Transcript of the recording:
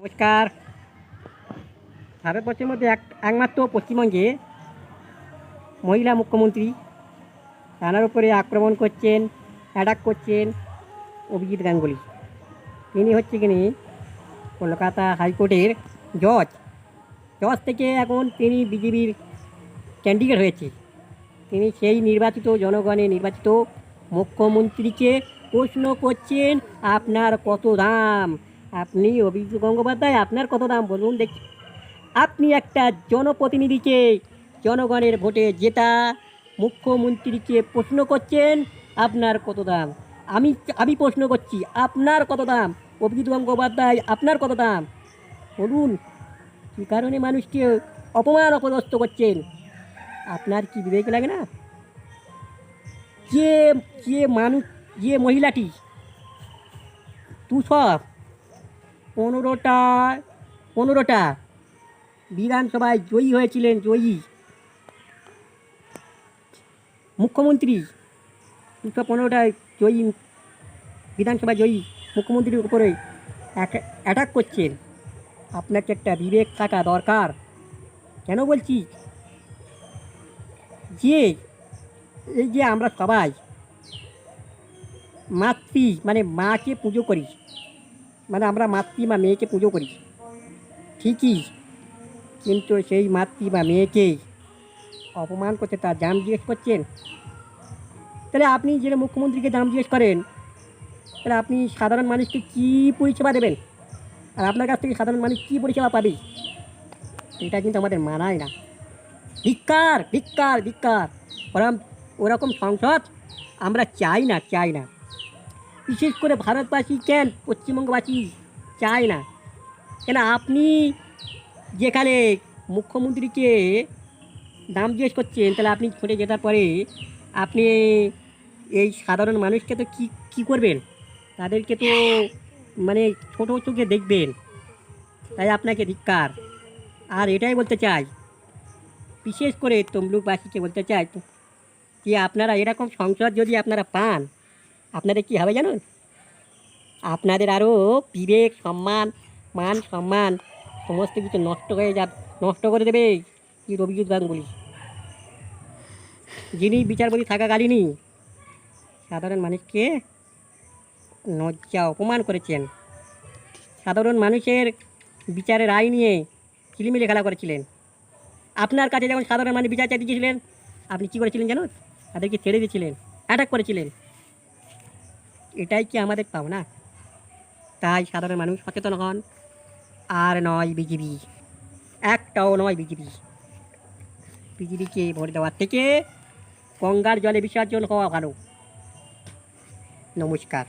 নমস্কার। ভারতবর্ষের মধ্যে এক, একমাত্র পশ্চিমবঙ্গে মহিলা মুখ্যমন্ত্রী, তার উপরে আক্রমণ করছেন অ্যাটাক করছেন অভিজিৎ গাঙ্গুলি। তিনি হচ্ছে কিনি কলকাতা হাইকোর্টের জজ জজ থেকে এখন তিনি বিজেপির ক্যান্ডিডেট হয়েছে। তিনি সেই নির্বাচিত জনগণের নির্বাচিত মুখ্যমন্ত্রীকে প্রশ্ন করছেন, আপনার কত দাম? আপনি অভিজিৎ গঙ্গোপাধ্যায়, আপনার কত দাম বলুন দেখি। আপনি একটা জনপ্রতিনিধিকে, জনগণের ভোটে জেতা মুখ্যমন্ত্রীকে প্রশ্ন করছেন, আপনার কত দাম? আমি আমি প্রশ্ন করছি, আপনার কত দাম? অভিজিৎ গঙ্গোপাধ্যায়, আপনার কত দাম? বলুন, কী কারণে মানুষকে অপমান, অপদস্থ করছেন? আপনার কি বিবেক লাগে না? যে যে মানুষ, যে মহিলাটি দুশো পনেরোটা পনেরোটা। বিধানসভায় জয়ী হয়েছিলেন জয়ী। মুখ্যমন্ত্রী দুশো পনেরোটায় জয়ী বিধানসভা জয়ী মুখ্যমন্ত্রীর উপরে অ্যাটাক করছেন। আপনাকে একটা বিবেক থাকা দরকার। কেন বলছি? যে, এই যে আমরা সবাই মাতৃ মানে মাকে পুজো করি মানে আমরা মাতৃ বা মেয়েকে পুজো করি। ঠিকই, কিন্তু সেই মাতৃ বা মেয়েকে অপমান করছে, তার দাম জিজ্ঞেস করছেন। তাহলে আপনি যেটা মুখ্যমন্ত্রীকে দাম জিজ্ঞেস করেন, তাহলে আপনি সাধারণ মানুষকে কী পরিষেবা দেবেন? আর আপনার কাছ থেকে সাধারণ মানুষ কী পরিষেবা পাবে? এটা কিন্তু আমাদের মানায় না। ভিক্ষার ভিক্ষার ভিক্ষার ওরম ওরকম সংসদ আমরা চাই না চাই না। বিশেষ করে ভারতবাসী কেন পশ্চিমবঙ্গবাসী চায় না? কেন আপনি যেখানে মুখ্যমন্ত্রীকে দাম জিজ্ঞেস করছেন, তাহলে আপনি ছুটে জেতার পরে আপনি এই সাধারণ মানুষকে তো কী কী করবেন? তাদেরকে তো মানে ছোটো চোখে দেখবেন। তাই আপনাকে ধিক্কার। আর এটাই বলতে চাই, বিশেষ করে তমলুকবাসীকে বলতে চাই যে আপনারা এরকম সংসদ যদি আপনারা পান আপনাদের কি হবে জানুন? আপনাদের আরও বিবেক, সম্মান, মান সম্মান, সমস্ত কিছু নষ্ট হয়ে যা নষ্ট করে দেবে কি রবিজিৎ গাঙ্গুলি যিনি বিচারপতি থাকাকালীনই সাধারণ মানুষকে লজ্জা, অপমান করেছেন। সাধারণ মানুষের বিচারের রায় নিয়ে চিলিমিলি খেলা করেছিলেন। আপনার কাছে যখন সাধারণ মানুষ বিচার চাইতে গিয়েছিলেন, আপনি কী করেছিলেন জানুন? তাদেরকে ছেড়ে দিয়েছিলেন অ্যাটাক করেছিলেন। এটাই কি আমাদের পাওনা? তাই সাধারণ মানুষ সচেতন হন। আর নয় বিজেপি একটাও নয় বিজেপি বিজেপিকে ভোট দেওয়ার থেকে গঙ্গার জলে বিসর্জন হওয়া ভালো। নমস্কার।